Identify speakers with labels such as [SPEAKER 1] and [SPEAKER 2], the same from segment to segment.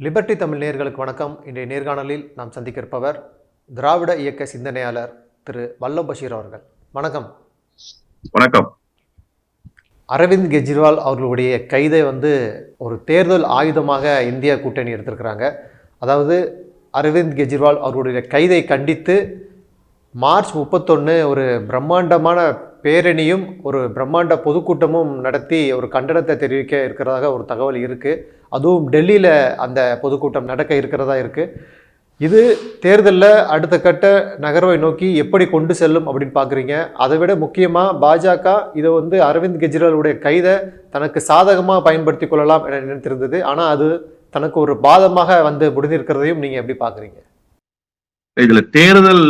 [SPEAKER 1] Liberty Tamil நேயர்களுக்கு வணக்கம். இன்றைய நேர்காணலில் நாம் சந்திக்க இருப்பவர் திராவிட இயக்க சிந்தனையாளர் திரு வல்லம் பஷீர் அவர்கள். வணக்கம்.
[SPEAKER 2] வணக்கம்.
[SPEAKER 1] அரவிந்த் கெஜ்ரிவால் அவர்களுடைய கைதை வந்து ஒரு தேர்தல் ஆயுதமாக இந்திய கூட்டணி எடுத்திருக்கிறாங்க. அதாவது அரவிந்த் கெஜ்ரிவால் அவர்களுடைய கைதை கண்டித்து மார்ச் முப்பத்தொன்று ஒரு பிரம்மாண்டமான பேரணியும் ஒரு பிரம்மாண்ட பொதுக்கூட்டமும் நடத்தி ஒரு கண்டனத்தை தெரிவிக்க இருக்கிறதாக ஒரு தகவல் இருக்குது அதுவும் டெல்லியில் அந்த பொதுக்கூட்டம் நடக்க இருக்கிறதா இருக்குது இது தேர்தலில் அடுத்த கட்ட நகர்வை நோக்கி எப்படி கொண்டு செல்லும் அப்படின்னு பார்க்குறீங்க அதை விட முக்கியமாக பாஜக இதை வந்து அரவிந்த் கெஜ்ரிவாலுடைய கைதை தனக்கு சாதகமாக பயன்படுத்தி கொள்ளலாம் என நினைத்திருந்தது. ஆனால் அது தனக்கு ஒரு பாதமாக வந்து முடிந்திருக்கிறதையும் நீங்கள் எப்படி பார்க்குறீங்க
[SPEAKER 2] இதுல தேர்தல்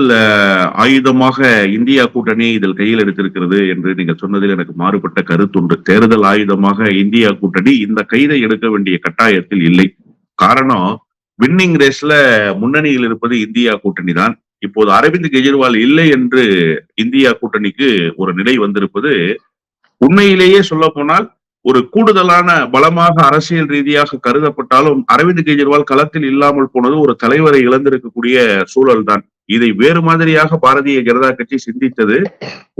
[SPEAKER 2] ஆயுதமாக இந்தியா கூட்டணி இதில் கையில் எடுத்திருக்கிறது என்று நீங்கள் சொன்னதில் எனக்கு மாறுபட்ட கருத்துண்டு தேர்தல் ஆயுதமாக இந்தியா கூட்டணி இந்த கைதை எடுக்க வேண்டிய கட்டாயத்தில் இல்லை. காரணம் வின்னிங் ரேஸ்ல முன்னணியில் இருப்பது இந்தியா கூட்டணி தான். இப்போது அரவிந்த் கெஜ்ரிவால் இல்லை என்று இந்தியா கூட்டணிக்கு ஒரு நிலை வந்திருப்பது உண்மையிலேயே சொல்ல போனால் ஒரு கூடுதலான பலமாக அரசியல் ரீதியாக கருதப்பட்டாலும் அரவிந்த் கெஜ்ரிவால் களத்தில் இல்லாமல் போனது ஒரு தலைவரை இழந்திருக்கக்கூடிய சூழல் தான் இதை வேறு மாதிரியாக பாரதிய ஜனதா கட்சி சிந்தித்தது.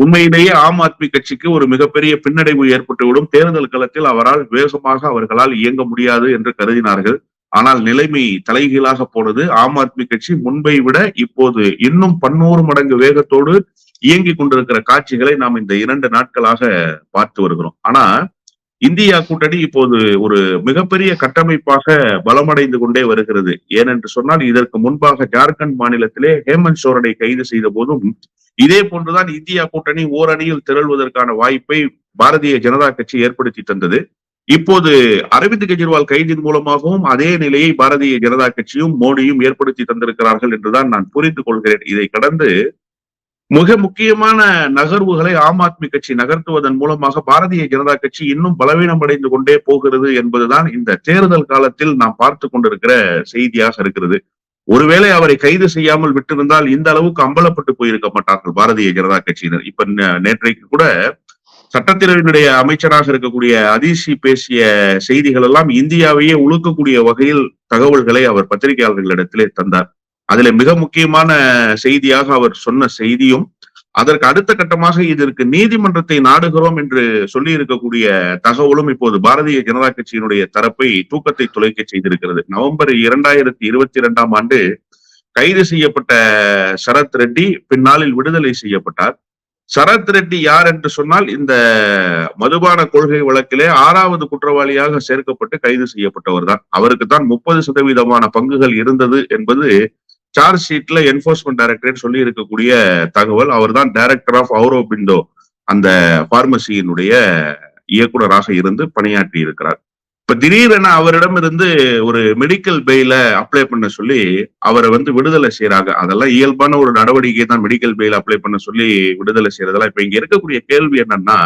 [SPEAKER 2] உண்மையிலேயே ஆம் ஆத்மி கட்சிக்கு ஒரு மிகப்பெரிய பின்னடைவு ஏற்பட்டுவிடும். தேர்தல் களத்தில் அவரால் வேகமாக அவர்களால் இயங்க முடியாது என்று கருதினார்கள். ஆனால் நிலைமை தலைகீழாக போனது. ஆம் ஆத்மி கட்சி முன்பை விட இப்போது இன்னும் பன்னூறு மடங்கு வேகத்தோடு இயங்கிக் கொண்டிருக்கிற காட்சிகளை நாம் இந்த இரண்டு நாட்களாக பார்த்து வருகிறோம். ஆனா இந்தியா கூட்டணி இப்போது ஒரு மிகப்பெரிய கட்டமைப்பாக பலமடைந்து கொண்டே வருகிறது. ஏனென்று சொன்னால் இதற்கு முன்பாக ஜார்க்கண்ட் மாநிலத்திலே ஹேமந்த் சோரனை கைது செய்த போதும் இதே போன்றுதான் இந்தியா கூட்டணி ஓரணியில் திரள்வதற்கான வாய்ப்பை பாரதிய ஜனதா கட்சி ஏற்படுத்தி தந்தது. இப்போது அரவிந்த் கெஜ்ரிவால் கைதின் மூலமாகவும் அதே நிலையை பாரதிய ஜனதா கட்சியும் மோடியும் ஏற்படுத்தி தந்திருக்கிறார்கள் என்றுதான் நான் புரிந்து கொள்கிறேன். இதை கடந்து மிக முக்கியமான நகர்வுகளை ஆம் ஆத்மி கட்சி நகர்த்துவதன் மூலமாக பாரதிய ஜனதா கட்சி இன்னும் பலவீனமடைந்து கொண்டே போகிறது என்பதுதான் இந்த தேர்தல் காலத்தில் நாம் பார்த்து கொண்டிருக்கிற செய்தியாக இருக்கிறது. ஒருவேளை அவரை கைது செய்யாமல் விட்டிருந்தால் இந்த அளவுக்கு அம்பலப்பட்டு போயிருக்க மாட்டார்கள் பாரதிய ஜனதா கட்சியினர். இப்ப நேற்றைக்கு கூட சட்டத்திறவினுடைய அமைச்சராக இருக்கக்கூடிய அதிசி பேசிய செய்திகள் எல்லாம் இந்தியாவையே உழுக்கக்கூடிய வகையில் தகவல்களை அவர் பத்திரிகையாளர்களிடத்திலே தந்தார். அதுல மிக முக்கியமான செய்தியாக அவர் சொன்ன செய்தியும் அதற்கு அடுத்த கட்டமாக இதற்கு நீதிமன்றத்தை நாடுகிறோம் என்று சொல்லி இருக்கக்கூடிய தகவலும் இப்போது பாரதிய ஜனதா கட்சியினுடைய தரப்பை தூக்கத்தை துளைக்க செய்திருக்கிறது. நவம்பர் இரண்டாயிரத்தி இருபத்தி இரண்டாம் ஆண்டு கைது செய்யப்பட்ட சரத் ரெட்டி பின்னாளில் விடுதலை செய்யப்பட்டார். சரத் ரெட்டி யார் என்று சொன்னால் இந்த மதுபான கொள்கை வழக்கிலே ஆறாவது குற்றவாளியாக சேர்க்கப்பட்டு கைது செய்யப்பட்டவர் தான் அவருக்கு தான் முப்பது சதவீதமான பங்குகள் இருந்தது என்பது சார்ஜ் ஷீட்ல என்போர்ஸ்மெண்ட் டைரக்டரேட் சொல்லி இருக்கக்கூடிய தகவல் அவர் தான் டைரக்டர் ஆஃப் அவுரோபிண்டோ அந்த பார்மசியினுடைய இயக்குனராக இருந்து பணியாற்றி இருக்கிறார். இப்ப திடீரென அவரிடம் இருந்து ஒரு மெடிக்கல் பெயில அப்ளை பண்ண சொல்லி அவரை வந்து விடுதலை செய்யறாங்க அதெல்லாம் இயல்பான ஒரு நடவடிக்கை தான் மெடிக்கல் பெயில் அப்ளை பண்ண சொல்லி விடுதலை செய்யறதெல்லாம் இப்ப இங்க இருக்கக்கூடிய கேள்வி என்னன்னா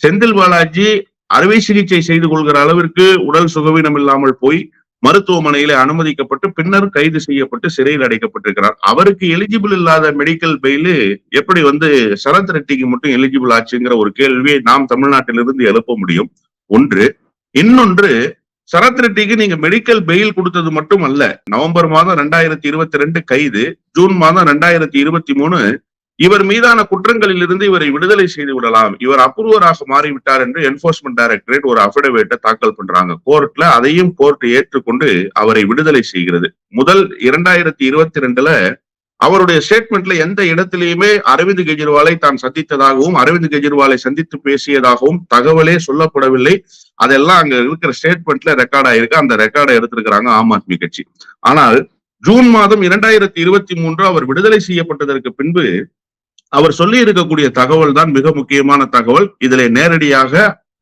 [SPEAKER 2] செந்தில் பாலாஜி அறுவை சிகிச்சை செய்து கொள்கிற அளவிற்கு உடல் சுகவீனம் இல்லாமல் போய் மருத்துவமனையில அனுமதிக்கப்பட்டு பின்னர் கைது செய்யப்பட்டு சிறையில் அடைக்கப்பட்டிருக்கிறார். அவருக்கு எலிஜிபிள் இல்லாத மெடிக்கல் பெயிலு எப்படி வந்து சரத் ரெட்டிக்கு மட்டும் எலிஜிபிள் ஆச்சுங்கிற ஒரு கேள்வியை நாம் தமிழ்நாட்டிலிருந்து எழுப்ப முடியும். ஒன்று. இன்னொன்று சரத் ரெட்டிக்கு நீங்க மெடிக்கல் பெயில் கொடுத்தது மட்டும் அல்ல நவம்பர் மாதம் ரெண்டாயிரத்தி இருபத்தி ரெண்டு கைது ஜூன் மாதம் ரெண்டாயிரத்தி இருபத்தி மூணு இவர் மீதான குற்றங்களில் இருந்து இவரை விடுதலை செய்து விடலாம். இவர் அப்ரூவராக மாறிவிட்டார் என்று என்போர்ஸ்மெண்ட் டைரக்டரேட் ஒரு அபிடவேட்டை தாக்கல் பண்றாங்க. கோர்ட்ல அதையும் கோர்ட் ஏற்றுக்கொண்டு அவரை விடுதலை செய்கிறது. முதல் இரண்டாயிரத்தி இருபத்தி ரெண்டுல அவருடைய ஸ்டேட்மெண்ட்ல எந்த இடத்திலையுமே அரவிந்த் கெஜ்ரிவாலை தான் சந்தித்ததாகவும் அரவிந்த் கெஜ்ரிவாலை சந்தித்து பேசியதாகவும் தகவலே சொல்லப்படவில்லை. அதெல்லாம் அங்க இருக்கிற ஸ்டேட்மெண்ட்ல ரெக்கார்ட் ஆயிருக்கு. அந்த ரெக்கார்டை எடுத்திருக்கிறாங்க ஆம் ஆத்மி கட்சி. ஆனால் ஜூன் மாதம் இரண்டாயிரத்தி இருபத்தி மூன்று அவர் விடுதலை செய்யப்பட்டதற்கு பின்பு அவர் சொல்லி இருக்கக்கூடிய தகவல் தான் மிக முக்கியமான தகவல். இதுல நேரடியாக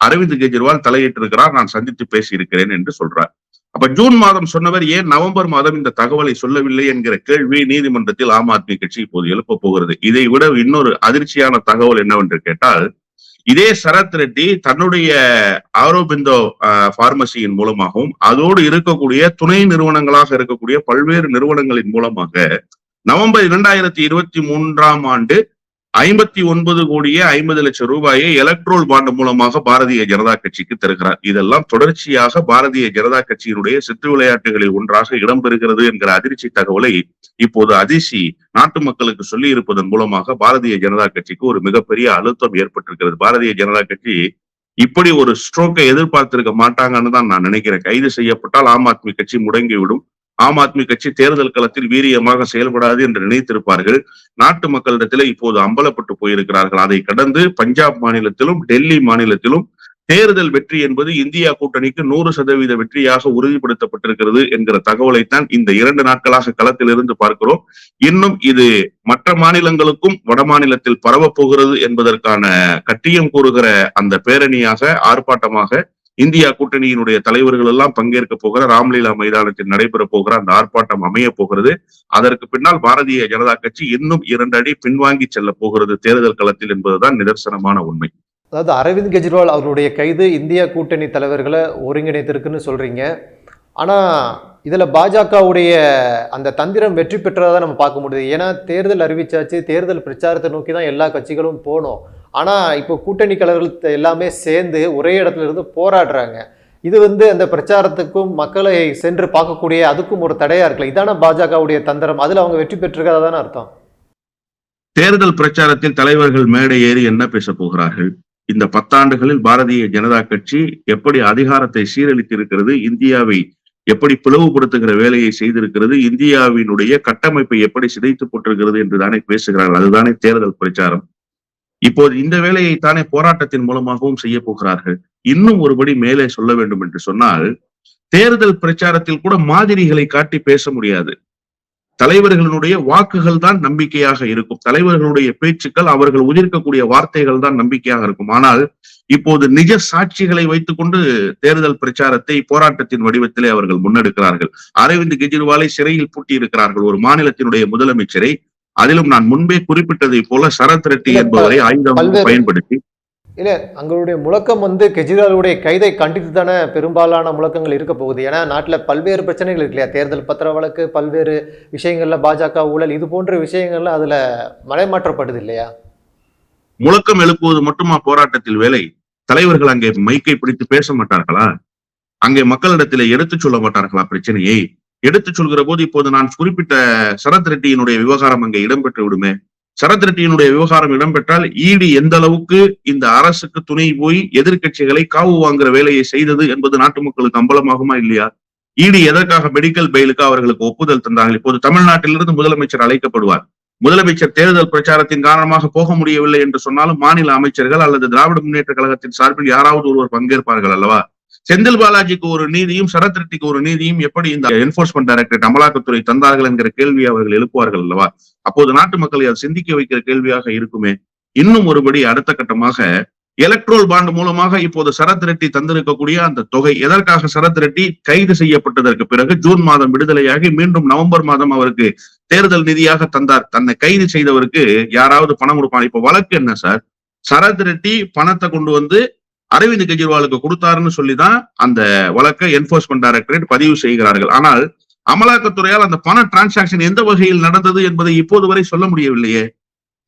[SPEAKER 2] அரவிந்த் கெஜ்ரிவால் தலையிட்டிருக்கிறார். நான் சந்தித்து பேசியிருக்கிறேன் என்று சொல்றார். அப்ப ஜூன் மாதம் சொன்னவர் ஏன் நவம்பர் மாதம் இந்த தகவலை சொல்லவில்லை என்கிற கேள்வி நீதிமன்றத்தில் ஆம் ஆத்மி கட்சி இப்போது எழுப்ப போகிறது. இதை விட இன்னொரு அதிர்ச்சியான தகவல் என்னவென்று கேட்டால் இதே சரத் ரெட்டி தன்னுடைய ஆரோபிந்தோ பார்மசியின் மூலமாகவும் அதோடு இருக்கக்கூடிய துணை நிறுவனங்களாக இருக்கக்கூடிய பல்வேறு நிறுவனங்களின் மூலமாக நவம்பர் இரண்டாயிரத்தி இருபத்தி மூன்றாம் ஆண்டு ஐம்பத்தி ஒன்பது கோடியே ஐம்பது லட்சம் ரூபாயை எலக்ட்ரோல் பாண்ட் மூலமாக பாரதிய ஜனதா கட்சிக்கு தருகிறார். இதெல்லாம் தொடர்ச்சியாக பாரதிய ஜனதா கட்சியினுடைய சித்து விளையாட்டுகளில் ஒன்றாக இடம்பெறுகிறது என்கிற அதிர்ச்சி தகவலை இப்போது அதிர்ச்சி நாட்டு மக்களுக்கு சொல்லி இருப்பதன் மூலமாக பாரதிய ஜனதா கட்சிக்கு ஒரு மிகப்பெரிய அழுத்தம் ஏற்பட்டிருக்கிறது. பாரதிய ஜனதா கட்சி இப்படி ஒரு ஸ்ட்ரோக்கை எதிர்பார்த்திருக்க மாட்டாங்கன்னு தான் நான் நினைக்கிறேன். கைது செய்யப்பட்டால் ஆம் ஆத்மி கட்சி முடங்கிவிடும். ஆம் ஆத்மி கட்சி தேர்தல் களத்தில் வீரியமாக செயல்படாது என்று நினைத்திருப்பார்கள். நாட்டு மக்களிடத்திலே இப்போது அம்பலப்பட்டு போயிருக்கிறார்கள். அதை கடந்து பஞ்சாப் மாநிலத்திலும் டெல்லி மாநிலத்திலும் தேர்தல் வெற்றி என்பது இந்தியா கூட்டணிக்கு நூறு சதவீத வெற்றியாக உறுதிப்படுத்தப்பட்டிருக்கிறது என்கிற தகவலைத்தான் இந்த இரண்டு நாட்களாக களத்திலிருந்து பார்க்கிறோம். இன்னும் இது மற்ற மாநிலங்களுக்கும் வட மாநிலத்தில் பரவப் போகிறது என்பதற்கான கட்டியம் கூறுகிற அந்த பேரணியாக ஆர்ப்பாட்டமாக இந்தியா கூட்டணியினுடைய தலைவர்கள் எல்லாம் பங்கேற்க போகிற ராம்லீலா மைதானத்தில் நடைபெற போகிற அந்த ஆர்ப்பாட்டம் அமைய போகிறது. அதற்கு பின்னால் பாரதிய ஜனதா கட்சி இன்னும் இரண்டு அடி பின்வாங்கி செல்ல போகிறது. தேர்தல் களத்தில் என்பதுதான் நிதர்சனமான உண்மை.
[SPEAKER 1] அதாவது அரவிந்த் கெஜ்ரிவால் அவருடைய கைது இந்தியா கூட்டணி தலைவர்களை ஒருங்கிணைத்திருக்குன்னு சொல்றீங்க. ஆனா இதுல பாஜகவுடைய அந்த தந்திரம் வெற்றி பெற்றதை நம்ம பார்க்க முடியுது. ஏன்னா தேர்தல் அறிவிச்சாச்சு. தேர்தல் பிரச்சாரத்தை நோக்கி தான் எல்லா கட்சிகளும் போனோம். ஆனால் இப்போ கூட்டணி கலர்கள் எல்லாமே சேர்ந்து ஒரே இடத்துல இருந்து போராடுறாங்க. இது வந்து அந்த பிரச்சாரத்துக்கும் மக்களை சென்று பார்க்கக்கூடிய அதுக்கும் ஒரு தடையா இருக்கல இதான பாஜகவுடைய தந்திரம். அதுல அவங்க வெற்றி பெற்றிருக்கிறதா தானே அர்த்தம்?
[SPEAKER 2] தேர்தல் பிரச்சாரத்தில் தலைவர்கள் மேடை ஏறி என்ன பேச போகிறார்கள்? இந்த பத்தாண்டுகளில் பாரதிய ஜனதா கட்சி எப்படி அதிகாரத்தை சீரழித்திருக்கிறது? இந்தியாவை எப்படி பிளவுபடுத்துகிற வேலையை செய்திருக்கிறது? இந்தியாவினுடைய கட்டமைப்பை எப்படி சிதைத்து போட்டிருக்கிறது என்று தானே பேசுகிறார்கள். அதுதானே தேர்தல் பிரச்சாரம். இப்போது இந்த வேலையை தானே போராட்டத்தின் மூலமாகவும் செய்ய போகிறார்கள். இன்னும் ஒருபடி மேலே சொல்ல வேண்டும் என்று சொன்னால் தேர்தல் பிரச்சாரத்தில் கூட மாதிரிகளை காட்டி பேச முடியாது. தலைவர்களுடைய வாக்குகள் தான் நம்பிக்கையாக இருக்கும். தலைவர்களுடைய பேச்சுக்கள் அவர்கள் உதிர்க்கக்கூடிய வார்த்தைகள் தான் நம்பிக்கையாக இருக்கும். ஆனால் இப்போது நிஜ சாட்சிகளை வைத்துக்கொண்டு தேர்தல் பிரச்சாரத்தை போராட்டத்தின் வடிவத்திலே அவர்கள் முன்னெடுக்கிறார்கள். அரவிந்த் கெஜ்ரிவாலை சிறையில் பூட்டி இருக்கிறார்கள் ஒரு மாநிலத்தினுடைய முதலமைச்சரை அதிலும் நான் முன்பே குறிப்பிட்டதை போல சரத் ரெட்டி என்பவரை ஆயுதமாக பயன்படுத்தி
[SPEAKER 1] இல்ல அங்களுடைய முழக்கம் வந்து கெஜ்ரிவாலுடைய கைதை கண்டித்து தானே பெரும்பாலான முழக்கங்கள் இருக்க போகுது. ஏன்னா நாட்டுல பல்வேறு பிரச்சனைகள் இருக்கு இல்லையா? தேர்தல் பத்திர வழக்கு பல்வேறு விஷயங்கள்ல பாஜக ஊழல் இது போன்ற விஷயங்கள்ல அதுல மலைமாற்றப்படுது இல்லையா?
[SPEAKER 2] முழக்கம் எழுப்புவது மட்டுமா போராட்டத்தில் வேலை? தலைவர்கள் அங்கே மைக்கை பிடித்து பேச மாட்டார்களா? அங்கே மக்களிடத்திலே எடுத்துச் சொல்ல மாட்டார்களா? பிரச்சனையை எடுத்துச் சொல்கிற போது இப்போது நான் குறிப்பிட்ட சரத் ரெட்டியினுடைய விவகாரம் அங்கே இடம்பெற்று விடுமே. சரத் ரெட்டியினுடைய விவகாரம் இடம்பெற்றால் ஈடு எந்த அளவுக்கு இந்த அரசுக்கு துணை போய் எதிர்க்கட்சிகளை காவு வாங்குற வேலையை செய்தது என்பது நாட்டு மக்களுக்கு அம்பலமாகுமா இல்லையா? ஈடு எதற்காக மெடிக்கல் பெயிலுக்கு அவர்களுக்கு ஒப்புதல் தந்தார்கள்? இப்போது தமிழ்நாட்டிலிருந்து முதலமைச்சர் அழைக்கப்படுவார். முதலமைச்சர் தேர்தல் பிரச்சாரத்தின் காரணமாக போக முடியவில்லை என்று சொன்னாலும் மாநில அமைச்சர்கள் அல்லது திராவிட முன்னேற்ற கழகத்தின் சார்பில் யாராவது ஒருவர் பங்கேற்பார்கள் அல்லவா? செந்தில் பாலாஜிக்கு ஒரு நீதியும் சரத் ரெட்டிக்கு ஒரு நீதியும் எப்படி இந்த என்போர்ஸ்மெண்ட் டைரக்டரேட் அமலாக்கத்துறை தந்தார்கள் என்கிற கேள்வியை அவர்கள் எழுப்புவார்கள் அல்லவா? அப்போது நாட்டு மக்களை அது சிந்திக்க வைக்கிற கேள்வியாக இருக்குமே. இன்னும் ஒருபடி அடுத்த கட்டமாக எலக்ட்ரோல் பாண்ட் மூலமாக இப்போது சரத் ரெட்டி தந்திருக்கக்கூடிய அந்த தொகை எதற்காக சரத் ரெட்டி கைது செய்யப்பட்டதற்கு பிறகு ஜூன் மாதம் விடுதலையாகி மீண்டும் நவம்பர் மாதம் அவருக்கு தேர்தல் நிதியாக தந்தார். தன்னை கைது செய்தவருக்கு யாராவது பணம் கொடுப்பான். இப்ப வழக்கு என்ன சார்? சரத் ரெட்டி பணத்தை கொண்டு வந்து அரவிந்த் கெஜ்ரிவாலுக்கு கொடுத்தாருன்னு சொல்லிதான் அந்த வழக்கை என்போர்ஸ்மெண்ட் டைரக்டரேட் பதிவு செய்கிறார்கள். ஆனால் அமலாக்கத்துறையால் அந்த பண டிரான்சாக்ஷன் எந்த வகையில் நடந்தது என்பதை இப்போது வரை சொல்ல முடியவில்லையே.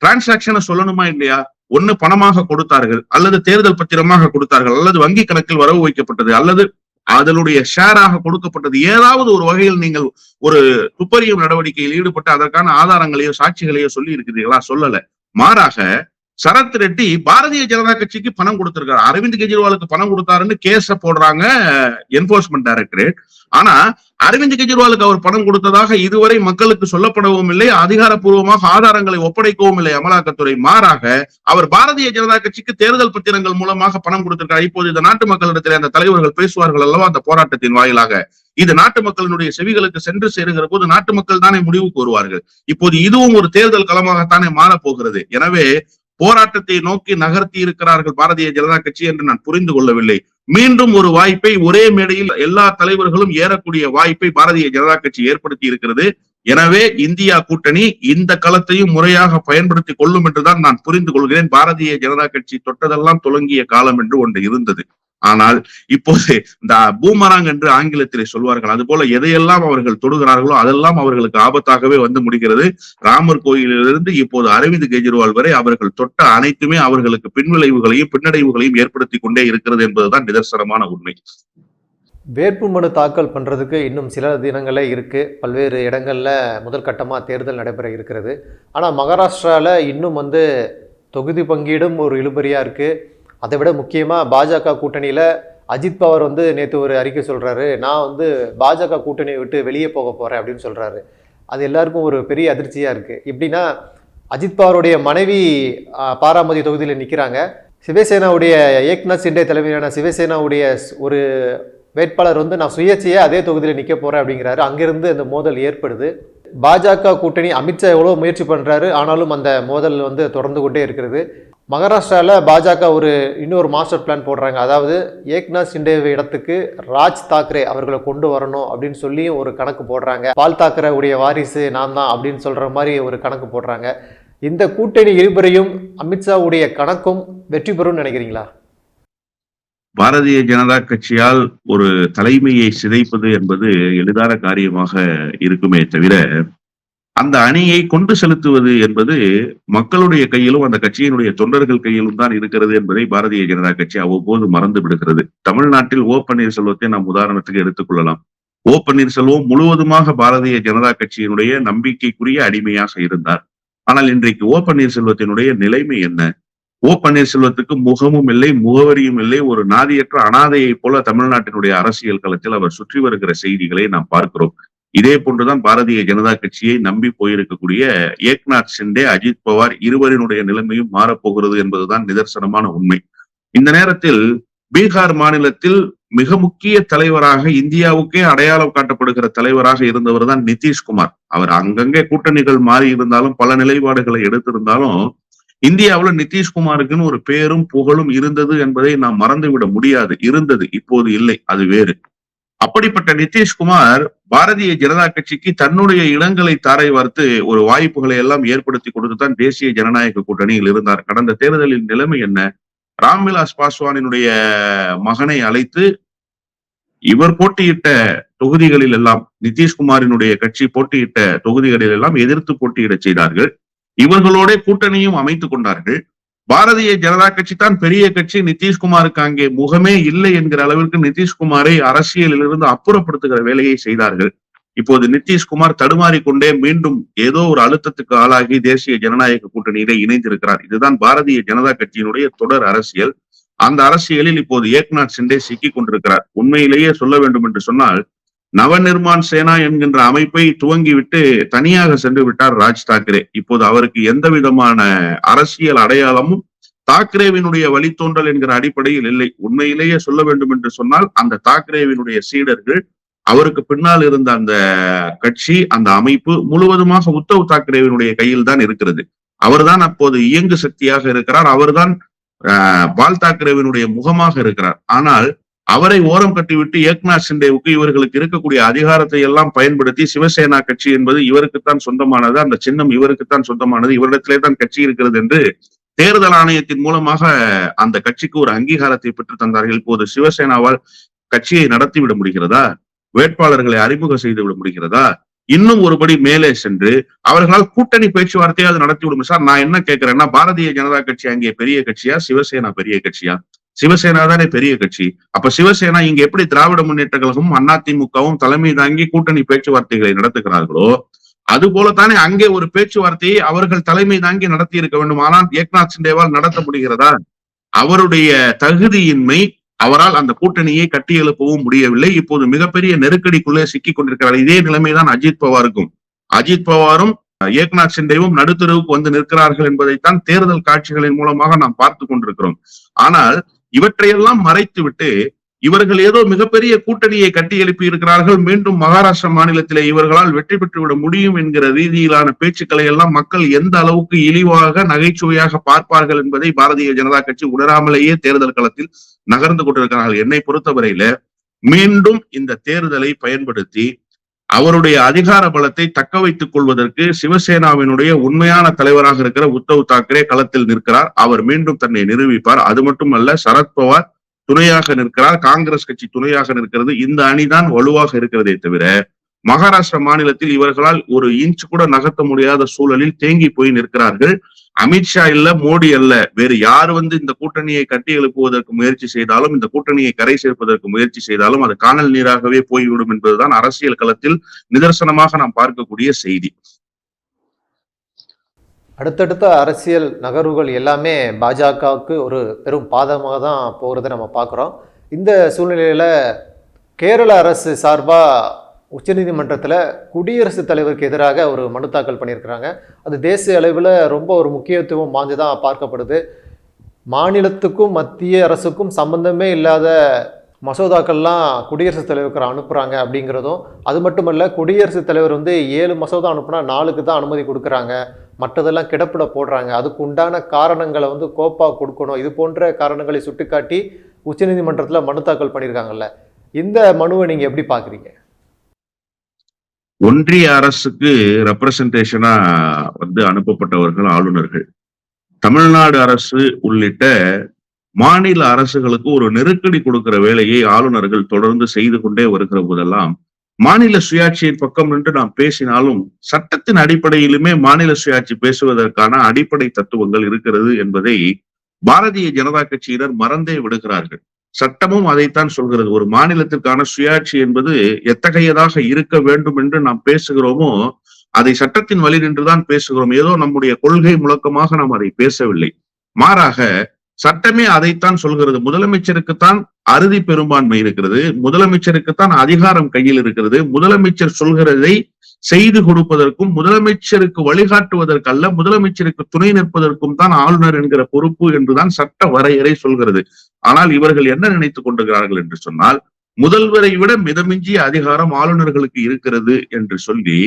[SPEAKER 2] டிரான்சாக்ஷனை சொல்லணுமா இல்லையா? ஒண்ணு பணமாக கொடுத்தார்கள் அல்லது தேர்தல் பத்திரமாக கொடுத்தார்கள் அல்லது வங்கி கணக்கில் வரவு வைக்கப்பட்டது அல்லது அதனுடைய ஷேராக கொடுக்கப்பட்டது. ஏதாவது ஒரு வகையில் நீங்கள் ஒரு துப்பறியும் நடவடிக்கையில் ஈடுபட்டு அதற்கான ஆதாரங்களையோ சாட்சிகளையோ சொல்லி இருக்கிறீர்களா சொல்லல. மாறாக சரத் ரெட்டி பாரதிய ஜனதா கட்சிக்கு பணம் கொடுத்திருக்காரு. அரவிந்த் கெஜ்ரிவாலுக்கு பணம் கொடுத்தாருன்னு கேஸ போடுறாங்க என்போர்ஸ்மெண்ட் டைரக்டரேட் ஆனா அரவிந்த் கெஜ்ரிவாலுக்கு அவர் பணம் கொடுத்ததாக இதுவரை மக்களுக்கு சொல்லப்படவும் இல்லை. அதிகாரப்பூர்வமாக ஆதாரங்களை ஒப்படைக்கவும் இல்லை அமலாக்கத்துறை. மாறாக அவர் பாரதிய ஜனதா கட்சிக்கு தேர்தல் பத்திரங்கள் மூலமாக பணம் கொடுத்திருக்கார். இப்போது இந்த நாட்டு மக்களிடத்தில் அந்த தலைவர்கள் பேசுவார்கள் அல்லவா அந்த போராட்டத்தின் வாயிலாக? இது நாட்டு மக்களினுடைய செவிகளுக்கு சென்று சேருகிற போது நாட்டு மக்கள் தானே முடிவுக்கு வருவார்கள். இப்போது இதுவும் ஒரு தேர்தல் களமாகத்தானே மாறப்போகிறது. எனவே போராட்டத்தை நோக்கி நகர்த்தி இருக்கிறார்கள் பாரதிய ஜனதா கட்சி என்று நான் புரிந்து கொள்ளவில்லை. மீண்டும் ஒரு வாய்ப்பை ஒரே மேடையில் எல்லா தலைவர்களும் ஏறக்கூடிய வாய்ப்பை பாரதிய ஜனதா கட்சி ஏற்படுத்தி இருக்கிறது. எனவே இந்தியா கூட்டணி இந்த களத்தையும் முறையாக பயன்படுத்தி கொள்ளும் என்றுதான் நான் புரிந்து கொள்கிறேன். பாரதிய ஜனதா கட்சி தொட்டதெல்லாம் தொடங்கிய காலம் என்று ஒன்று இருந்தது. ஆனால் இப்போது இந்த பூமராங் என்று ஆங்கிலத்திலே சொல்வார்கள். அதுபோல எதையெல்லாம் அவர்கள் தொடுகிறார்களோ அதெல்லாம் அவர்களுக்கு ஆபத்தாகவே வந்து முடிகிறது. ராமர் கோயிலிலிருந்து இப்போது அரவிந்த் கெஜ்ரிவால் வரை அவர்கள் தொட்ட அனைத்துமே அவர்களுக்கு பின்விளைவுகளையும் பின்னடைவுகளையும் ஏற்படுத்தி கொண்டே இருக்கிறது என்பதுதான் நிதர்சனமான உண்மை.
[SPEAKER 1] வேட்பு மனு தாக்கல் பண்ணுறதுக்கு இன்னும் சில தினங்களே இருக்குது பல்வேறு இடங்களில் முதல் கட்டமாக தேர்தல் நடைபெற இருக்கிறது. ஆனால் மகாராஷ்டிராவில் இன்னும் வந்து தொகுதி பங்கீடும் ஒரு இழுபறியாக இருக்குது அதை விட முக்கியமாக பாஜக கூட்டணியில் அஜித் பவார் வந்து நேற்று ஒரு அறிக்கை சொல்கிறாரு நான் வந்து பாஜக கூட்டணியை விட்டு வெளியே போக போகிறேன் அப்படின்னு சொல்கிறாரு அது எல்லாருக்கும் ஒரு பெரிய அதிர்ச்சியாக இருக்குது எப்படின்னா அஜித் பவாருடைய மனைவி பாராமதி தொகுதியில் நிற்கிறாங்க சிவசேனாவுடைய ஏக்நாத் சிண்டே தலைமையிலான சிவசேனாவுடைய ஒரு வேட்பாளர் வந்து நான் சுயேட்சையா அதே தொகுதியில் நிற்க போகிறேன் அப்படிங்கிறாரு. அங்கேருந்து அந்த மோதல் ஏற்படுது. பாஜக கூட்டணி அமித்ஷா எவ்வளோ முயற்சி பண்ணுறாரு ஆனாலும் அந்த மோதல் வந்து தொடர்ந்து கொண்டே இருக்கிறது. மகாராஷ்டிராவில் பாஜக ஒரு இன்னொரு மாஸ்டர் பிளான் போடுறாங்க. அதாவது ஏக்நாத் சிண்டேவை இடத்துக்கு ராஜ் தாக்கரே அவர்களை கொண்டு வரணும் அப்படின்னு சொல்லி ஒரு கணக்கு போடுறாங்க. பால் தாக்கரே உடைய வாரிசு நான் தான் அப்படின்னு சொல்கிற மாதிரி ஒரு கணக்கு போடுறாங்க. இந்த கூட்டணி இருவரையும் அமித்ஷாவுடைய கணக்கும் வெற்றி பெறும்னு நினைக்கிறீங்களா?
[SPEAKER 2] பாரதிய ஜனதா கட்சியால் ஒரு தலைமையை சிதைப்பது என்பது எளிதான காரியமாக இருக்குமே தவிர அந்த அணியை கொண்டு செலுத்துவது என்பது மக்களுடைய கையிலும் அந்த கட்சியினுடைய தொண்டர்கள் கையிலும் தான் இருக்கிறது என்பதை பாரதிய ஜனதா கட்சி அவ்வப்போது மறந்து விடுகிறது. தமிழ்நாட்டில் ஓ பன்னீர்செல்வத்தை நாம் உதாரணத்துக்கு எடுத்துக்கொள்ளலாம் ஓ பன்னீர்செல்வம் முழுவதுமாக பாரதிய ஜனதா கட்சியினுடைய நம்பிக்கைக்குரிய அடிமையாக இருந்தார். ஆனால் இன்றைக்கு ஓ பன்னீர்செல்வத்தினுடைய நிலைமை என்ன? ஓ பன்னீர்செல்வத்துக்கு முகமும் இல்லை முகவரியும் இல்லை. ஒரு நாதியற்ற அனாதையைப் போல தமிழ்நாட்டினுடைய அரசியல் களத்தில் அவர் சுற்றி வருகிற செய்திகளை நாம் பார்க்கிறோம். இதே போன்றுதான் பாரதிய ஜனதா கட்சியை நம்பி போயிருக்கக்கூடிய ஏக்நாத் சிண்டே அஜித் பவார் இருவரினுடைய நிலைமையும் மாறப்போகிறது என்பதுதான் நிதர்சனமான உண்மை. இந்த நேரத்தில் பீகார் மாநிலத்தில் மிக முக்கிய தலைவராக இந்தியாவுக்கே அடையாளம் காட்டப்படுகிற தலைவராக இருந்தவர் தான் நிதிஷ்குமார். அவர் அங்கங்கே கூட்டணிகள் மாறி இருந்தாலும் பல நிலைப்பாடுகளை எடுத்திருந்தாலும் இந்தியாவுல நிதிஷ்குமாருக்குன்னு ஒரு பேரும் புகழும் இருந்தது என்பதை நாம் மறந்துவிட முடியாது. இருந்தது இப்போது இல்லை அது வேறு. அப்படிப்பட்ட நிதிஷ்குமார் பாரதிய ஜனதா கட்சிக்கு தன்னுடைய இடங்களை தாரை வார்த்து ஒரு வாய்ப்புகளை எல்லாம் ஏற்படுத்தி கொடுத்துதான் தேசிய ஜனநாயக கூட்டணியில் இருந்தார். கடந்த தேர்தலின் நிலைமை என்ன? ராம்விலாஸ் பாஸ்வானினுடைய மகனை அழைத்து இவர் போட்டியிட்ட தொகுதிகளில் எல்லாம் நிதிஷ்குமாரினுடைய கட்சி போட்டியிட்ட தொகுதிகளில் எல்லாம் எதிர்த்து போட்டியிடச் செய்தார்கள். இவர்களோட கூட்டணியும் அமைத்துக் கொண்டார்கள். பாரதிய ஜனதா கட்சி தான் பெரிய கட்சி. நிதிஷ்குமாருக்கு அங்கே முகமே இல்லை என்கிற அளவிற்கு நிதிஷ்குமாரை அரசியலிலிருந்து அப்புறப்படுத்துகிற வேலையை செய்தார்கள். இப்போது நிதிஷ்குமார் தடுமாறிக்கொண்டே மீண்டும் ஏதோ ஒரு அழுத்தத்துக்கு ஆளாகி தேசிய ஜனநாயக கூட்டணியிலே இணைந்திருக்கிறார். இதுதான் பாரதிய ஜனதா கட்சியினுடைய தொடர் அரசியல். அந்த அரசியலில் இப்போது ஏக்நாத் சிண்டே சிக்கிக் கொண்டிருக்கிறார். உண்மையிலேயே சொல்ல வேண்டும் என்று சொன்னால் நவநிர்மான் சேனா என்கின்ற அமைப்பை துவங்கிவிட்டு தனியாக சென்று விட்டார் ராஜ் தாக்கரே. இப்போது அவருக்கு எந்த விதமான அரசியல் அடையாளமும் தாக்கரேவினுடைய வழித்தோன்றல் என்கிற அடிப்படையில் இல்லை. உண்மையிலேயே சொல்ல வேண்டும் என்று சொன்னால் அந்த தாக்கரேவினுடைய சீடர்கள் அவருக்கு பின்னால் இருந்த அந்த கட்சி அந்த அமைப்பு முழுவதுமாக உத்தவ் தாக்கரேவினுடைய கையில் தான் இருக்கிறது. அவர்தான் அப்போது இயங்கு சக்தியாக இருக்கிறார். அவர்தான் ஆஹ், பால் தாக்கரேவினுடைய முகமாக இருக்கிறார். ஆனால் அவரை ஓரம் கட்டிவிட்டு ஏக்நாத் சிண்டேவுக்கு இவர்களுக்கு இருக்கக்கூடிய அதிகாரத்தை எல்லாம் பயன்படுத்தி சிவசேனா கட்சி என்பது இவருக்குத்தான் சொந்தமானது அந்த சின்னம் இவருக்குத்தான் சொந்தமானது இவரிடத்திலே தான் கட்சி இருக்கிறது என்று தேர்தல் ஆணையத்தின் மூலமாக அந்த கட்சிக்கு ஒரு அங்கீகாரத்தை பெற்று தந்தார்கள். இப்போது சிவசேனாவால் கட்சியை நடத்திவிட முடிகிறதா? வேட்பாளர்களை அறிமுகம் செய்து விட முடிகிறதா? இன்னும் ஒருபடி மேலே சென்று அவர்களால் கூட்டணி பேச்சுவார்த்தையாவது நடத்தி விடும் சார். நான் என்ன கேட்கிறேன்னா பாரதிய ஜனதா கட்சி அங்கே பெரிய கட்சியா சிவசேனா பெரிய கட்சியா? சிவசேனா தானே பெரிய கட்சி. அப்ப சிவசேனா இங்க எப்படி திராவிட முன்னேற்ற கழகமும் அதிமுகவும் தலைமை தாங்கி கூட்டணி பேச்சுவார்த்தைகளை நடத்துகிறார்களோ அது போலத்தானே அங்கே ஒரு பேச்சுவார்த்தையை அவர்கள் தலைமை தாங்கி நடத்தி இருக்க வேண்டும். ஆனால் ஏக்நாத் சிண்டேவால் நடத்த முடிகிறதா அவருடைய தகுதியின்மை அவரால் அந்த கூட்டணியை கட்டி எழுப்பவும் முடியவில்லை. இப்போது மிகப்பெரிய நெருக்கடிக்குள்ளே சிக்கிக் கொண்டிருக்கிறார். இதே நிலைமைதான் அஜித் பவாருக்கும். அஜித் பவாரும் ஏக்நாத் சிண்டேவும் நடுத்தருவுக்கு வந்து நிற்கிறார்கள் என்பதைத்தான் தேர்தல் காட்சிகளின் மூலமாக நாம் பார்த்து கொண்டிருக்கிறோம். ஆனால் இவற்றையெல்லாம் மறைத்துவிட்டு இவர்கள் ஏதோ மிகப்பெரிய கூட்டணியை கட்டி எழுப்பி இருக்கிறார்கள் மீண்டும் மகாராஷ்டிரா மாநிலத்திலே இவர்களால் வெற்றி பெற்றுவிட முடியும் என்கிற ரீதியிலான பேச்சுக்களை எல்லாம் மக்கள் எந்த அளவுக்கு இழிவாக நகைச்சுவையாக பார்ப்பார்கள் என்பதை பாரதிய ஜனதா கட்சி உணராமலேயே தேர்தல் களத்தில் நகர்ந்து கொண்டிருக்கிறார்கள். என்னை பொறுத்தவரையில மீண்டும் இந்த தேர்தலை பயன்படுத்தி அவருடைய அதிகார பலத்தை தக்க வைத்துக் கொள்வதற்கு சிவசேனாவினுடைய உண்மையான தலைவராக இருக்கிற உத்தவ் தாக்கரே களத்தில் நிற்கிறார். அவர் மீண்டும் தன்னை நிரூபிப்பார். அது மட்டுமல்ல சரத்பவார் துணையாக நிற்கிறார். காங்கிரஸ் கட்சி துணையாக நிற்கிறது. இந்த அணிதான் வலுவாக இருக்கிறதே தவிர மகாராஷ்டிரா மாநிலத்தில் இவர்களால் ஒரு இன்ச் கூட நகர்த்த முடியாத சூழலில் தேங்கி போய் நிற்கிறார்கள். அமித்ஷா இல்ல மோடி அல்ல. வேறு யார் வந்து இந்த கூட்டணியை கட்டி எழுப்புவதற்கு முயற்சி செய்தாலும் இந்த கூட்டணியை கரை சேர்ப்பதற்கு முயற்சி செய்தாலும் அது காணல் நீராகவே போய்விடும் என்பதுதான் அரசியல் களத்தில் நிதர்சனமாக நாம் பார்க்கக்கூடிய செய்தி.
[SPEAKER 1] அடுத்தடுத்த அரசியல் நகர்வுகள் எல்லாமே பாஜகவுக்கு ஒரு பெரும் பாதகமாக தான் போகிறத நம்ம பார்க்குறோம். இந்த சூழ்நிலையில் கேரள அரசு சார்பாக உச்சநீதிமன்றத்தில் குடியரசுத் தலைவருக்கு எதிராக ஒரு மனு தாக்கல் பண்ணியிருக்கிறாங்க. அது தேசிய அளவில் ரொம்ப ஒரு முக்கியத்துவம் வாய்ந்ததாக பார்க்கப்படுது. மாநிலத்துக்கும் மத்திய அரசுக்கும் சம்பந்தமே இல்லாத மசோதாக்கள்லாம் குடியரசுத் தலைவருக்கு அனுப்புகிறாங்க அப்படிங்கிறதும் அது மட்டும் இல்லை குடியரசுத் தலைவர் வந்து ஏழு மசோதா அனுப்புனா நாலுக்கு தான் அனுமதி கொடுக்குறாங்க. மற்றதெல்லாம் கிடப்பிட போடுறாங்க. அதுக்கு உண்டான காரணங்களை வந்து கோப்பாக கொடுக்கணும். இது போன்ற காரணங்களை சுட்டிக்காட்டி உச்சநீதிமன்றத்தில் மனு தாக்கல் பண்ணியிருக்காங்கல்ல. இந்த மனுவை நீங்கள் எப்படி பார்க்குறீங்க?
[SPEAKER 2] ஒன்றிய அரசுக்கு ரெப்ரசன்டேஷனா வந்து அனுப்பப்பட்டவர்கள் ஆளுநர்கள். தமிழ்நாடு அரசு உள்ளிட்ட மாநில அரசுகளுக்கு ஒரு நெருக்கடி கொடுக்கிற வேலையை ஆளுநர்கள் தொடர்ந்து செய்து கொண்டே வருகிற போதெல்லாம் மாநில சுயாட்சியின் பக்கம் நின்று நாம் பேசினாலும் சட்டத்தின் அடிப்படையிலுமே மாநில சுயாட்சி பேசுவதற்கான அடிப்படை தத்துவங்கள் இருக்கிறது என்பதை பாரதிய ஜனதா கட்சியினர் மறந்தே விடுகிறார்கள். சட்டமும் அதைத்தான் சொல்கிறது. ஒரு மாநிலத்திற்கான சுயாட்சி என்பது எத்தகையதாக இருக்க வேண்டும் என்று நாம் பேசுகிறோமோ அதை சட்டத்தின் வழி நின்றுதான் பேசுகிறோம். ஏதோ நம்முடைய கொள்கை முழக்கமாக நாம் அதை பேசவில்லை. மாறாக சட்டமே அதைத்தான் சொல்கிறது. முதலமைச்சருக்குத்தான் அறுதி பெரும்பான்மை இருக்கிறது. முதலமைச்சருக்கு தான் அதிகாரம் கையில் இருக்கிறது. முதலமைச்சர் சொல்கிறதை செய்து கொடுப்பதற்கும் முதலமைச்சருக்கு வழிகாட்டுவதற்கல்ல முதலமைச்சருக்கு துணை நிற்பதற்கும் தான் ஆளுநர் என்கிற பொறுப்பு என்றுதான் சட்ட வரையறை சொல்கிறது. ஆனால் இவர்கள் என்ன நினைத்துக் கொண்டிருக்கிறார்கள் என்று சொன்னால் முதல்வரை விட மிதமிஞ்சிய அதிகாரம் ஆளுநர்களுக்கு இருக்கிறது என்று சொல்லி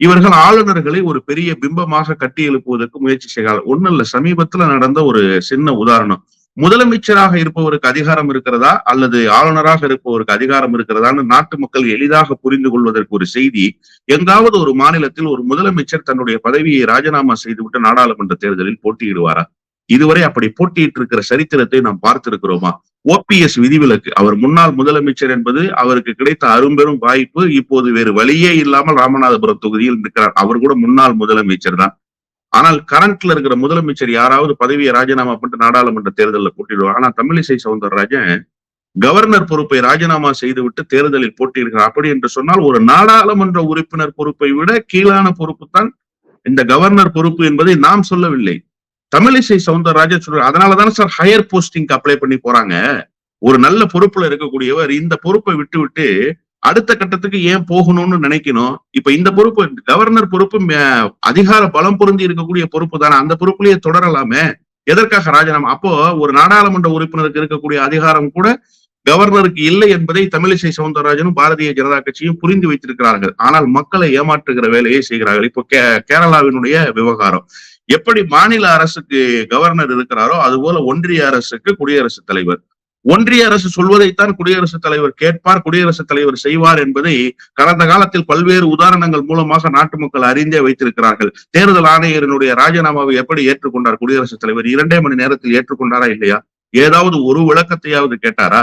[SPEAKER 2] இவர்கள் ஆளுநர்களை ஒரு பெரிய பிம்பமாக கட்டி எழுப்புவதற்கு முயற்சி செய்கிறார்கள். ஒண்ணு இல்ல சமீபத்துல நடந்த ஒரு சின்ன உதாரணம். முதலமைச்சராக இருப்பவருக்கு அதிகாரம் இருக்கிறதா? அல்லது ஆளுநராக இருப்பவருக்கு அதிகாரம் இருக்கிறதான்னு நாட்டு மக்கள் எளிதாக புரிந்து கொள்வதற்கு ஒரு செய்தி. எங்காவது ஒரு மாநிலத்தில் ஒரு முதலமைச்சர் தன்னுடைய பதவியை ராஜினாமா செய்துவிட்டு நாடாளுமன்ற தேர்தலில் போட்டியிடுவாரா? இதுவரை அப்படி போட்டியிட்டு இருக்கிற சரித்திரத்தை நாம் பார்த்திருக்கிறோமா? ஓபிஎஸ் விதிவிலக்கு. அவர் முன்னாள் முதலமைச்சர் என்பது அவருக்கு கிடைத்த அரும்பெரும் வாய்ப்பு. இப்போது வேறு வழியே இல்லாமல் ராமநாதபுரம் தொகுதியில் இருக்கிறார் அவர் கூட முன்னாள் முதலமைச்சர் தான். ஆனால் கரண்ட்ல இருக்கிற முதலமைச்சர் யாராவது பதவியை ராஜினாமா பண்ணிட்டு நாடாளுமன்ற தேர்தலில் போட்டிடுவார். ஆனா தமிழிசை சவுந்தரராஜன் கவர்னர் பொறுப்பை ராஜினாமா செய்துவிட்டு தேர்தலில் போட்டியிருக்கிறார் அப்படி என்று சொன்னால் ஒரு நாடாளுமன்ற உறுப்பினர் பொறுப்பை விட கீழான பொறுப்பு தான் இந்த கவர்னர் பொறுப்பு என்பதை நாம் சொல்லவில்லை. தமிழிசை சவுந்தரராஜன் சொல்றாரு அதனாலதானே சார் ஹையர் போஸ்டிங்க்கு அப்ளை பண்ணி போறாங்க. ஒரு நல்ல பொறுப்புல இருக்கக்கூடியவர் இந்த பொறுப்பை விட்டு விட்டு அடுத்த கட்டத்துக்கு ஏன் போகணும்னு நினைக்கணும்? இப்ப இந்த பொறுப்பு கவர்னர் பொறுப்பு மே- அதிகார பலம் பொருந்தி இருக்கக்கூடிய பொறுப்பு தானே அந்த பொறுப்புலயே தொடரலாமே? எதற்காக ராஜினாமா? அப்போ ஒரு நாடாளுமன்ற உறுப்பினருக்கு இருக்கக்கூடிய அதிகாரம் கூட கவர்னருக்கு இல்லை என்பதை தமிழிசை சவுந்தரராஜனும் பாரதிய ஜனதா கட்சியும் புரிந்து வைத்திருக்கிறார்கள். ஆனால் மக்களை ஏமாற்றுகிற வேலையை செய்கிறார்கள். இப்போ கே- கேரளாவினுடைய விவகாரம். எப்படி மாநில அரசுக்கு கவர்னர் இருக்கிறாரோ அதுபோல ஒன்றிய அரசுக்கு குடியரசுத் தலைவர். ஒன்றிய அரசு சொல்வதைத்தான் குடியரசுத் தலைவர் கேட்பார் குடியரசுத் தலைவர் செய்வார் என்பதை கடந்த காலத்தில் பல்வேறு உதாரணங்கள் மூலமாக நாட்டு மக்கள் அறிந்தே வைத்திருக்கிறார்கள். தேர்தல் ஆணையரினுடைய ராஜினாமாவை எப்படி ஏற்றுக்கொண்டார் குடியரசுத் தலைவர்? இரண்டே மணி நேரத்தில் ஏற்றுக்கொண்டாரா இல்லையா? ஏதாவது ஒரு விளக்கத்தையாவது கேட்டாரா?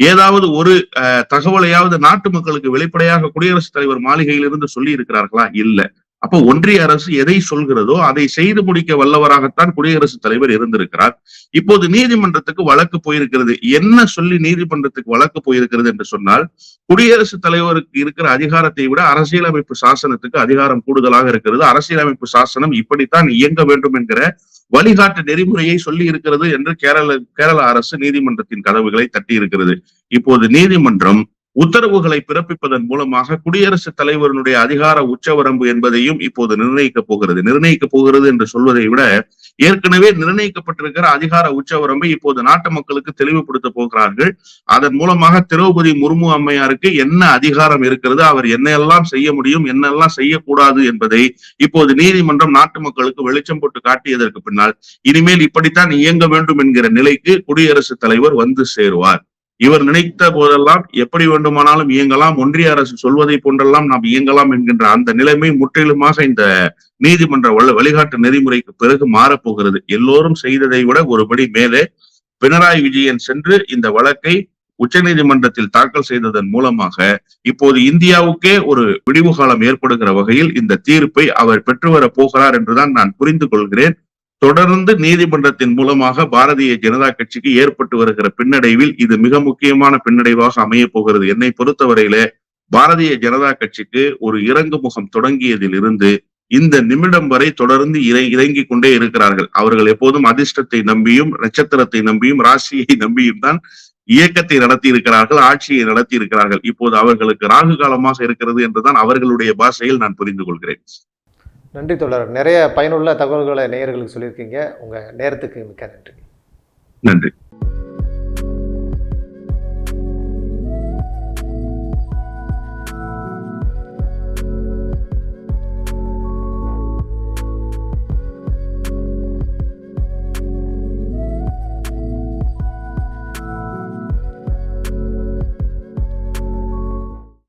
[SPEAKER 2] ஏதாவது ஒரு அஹ், தகவலையாவது நாட்டு மக்களுக்கு வெளிப்படையாக குடியரசுத் தலைவர் மாளிகையிலிருந்து சொல்லி இருக்கிறார்களா இல்ல. அப்போ ஒன்றிய அரசு எதை சொல்கிறதோ அதை செய்து முடிக்க வல்லவராகத்தான் குடியரசுத் தலைவர் இருந்திருக்கிறார். இப்போது நீதிமன்றத்துக்கு வழக்கு போயிருக்கிறது. என்ன சொல்லி நீதிமன்றத்துக்கு வழக்கு போயிருக்கிறது என்று சொன்னால் குடியரசுத் தலைவருக்கு இருக்கிற அதிகாரத்தை விட அரசியலமைப்பு சாசனத்துக்கு அதிகாரம் கூடுதலாக இருக்கிறது. அரசியலமைப்பு சாசனம் இப்படித்தான் இயங்க வேண்டும் என்கிற வழிகாட்டு நெறிமுறையை சொல்லி இருக்கிறது என்று கேரள கேரள அரசு நீதிமன்றத்தின் கதவுகளை தட்டி இருக்கிறது இப்போது நீதிமன்றம் உத்தரவுகளை பிறப்பிப்பதன் மூலமாக குடியரசுத் தலைவரினுடைய அதிகார உச்சவரம்பு என்பதையும் இப்போது நிர்ணயிக்க போகிறது. நிர்ணயிக்க போகிறது என்று சொல்வதை விட ஏற்கனவே நிர்ணயிக்கப்பட்டிருக்கிற அதிகார உச்சவரம்பை இப்போது நாட்டு மக்களுக்கு தெளிவுபடுத்த போகிறார்கள். அதன் மூலமாக திரௌபதி முர்மு அம்மையாருக்கு என்ன அதிகாரம் இருக்கிறது அவர் என்னெல்லாம் செய்ய முடியும் என்னெல்லாம் செய்யக்கூடாது என்பதை இப்போது நீதிமன்றம் நாட்டு மக்களுக்கு வெளிச்சம் போட்டு காட்டியதற்கு பின்னால் இனிமேல் இப்படித்தான் இயங்க வேண்டும் என்கிற நிலைக்கு குடியரசுத் தலைவர் வந்து சேருவார். இவர் நினைத்த போதெல்லாம் எப்படி வேண்டுமானாலும் இயங்கலாம் ஒன்றிய அரசு சொல்வதை போன்றெல்லாம் நாம் இயங்கலாம் என்கின்ற அந்த நிலைமை முற்றிலுமாக இந்த நீதிமன்ற வழிகாட்டு நெறிமுறைக்கு பிறகு மாறப்போகிறது. எல்லோரும் செய்ததை விட ஒருபடி மேலே பினராயி விஜயன் சென்று இந்த வழக்கை உச்சநீதிமன்றத்தில் தாக்கல் செய்ததன் மூலமாக இப்போது இந்தியாவுக்கே ஒரு விடிவு காலம் ஏற்படுகிற வகையில் இந்த தீர்ப்பை அவர் பெற்று வரப் போகிறார் என்றுதான் நான் புரிந்து கொள்கிறேன். தொடர்ந்து நீதிமன்றத்தின் மூலமாக பாரதிய ஜனதா கட்சிக்கு ஏற்பட்டு வருகிற பின்னடைவில் இது மிக முக்கியமான பின்னடைவாக அமைய போகிறது. என்னை பொறுத்தவரையில பாரதிய ஜனதா கட்சிக்கு ஒரு இறங்கு முகம் தொடங்கியதில் இருந்து இந்த நிமிடம் வரை தொடர்ந்து இறை இறங்கிக் கொண்டே இருக்கிறார்கள். அவர்கள் எப்போதும் அதிர்ஷ்டத்தை நம்பியும் நட்சத்திரத்தை நம்பியும் ராசியை நம்பியும் தான் இயக்கத்தை நடத்தி இருக்கிறார்கள் ஆட்சியை நடத்தி இருக்கிறார்கள் இப்போது அவர்களுக்கு ராகு காலமாக இருக்கிறது என்றுதான் அவர்களுடைய பாஷையில் நான் புரிந்து கொள்கிறேன்.
[SPEAKER 1] நன்றி தொடர் நிறைய பயனுள்ள தகவல்களை நேயர்களுக்கு சொல்லியிருக்கீங்க. உங்கள் நேரத்துக்கு மிக்க நன்றி.
[SPEAKER 2] நன்றி.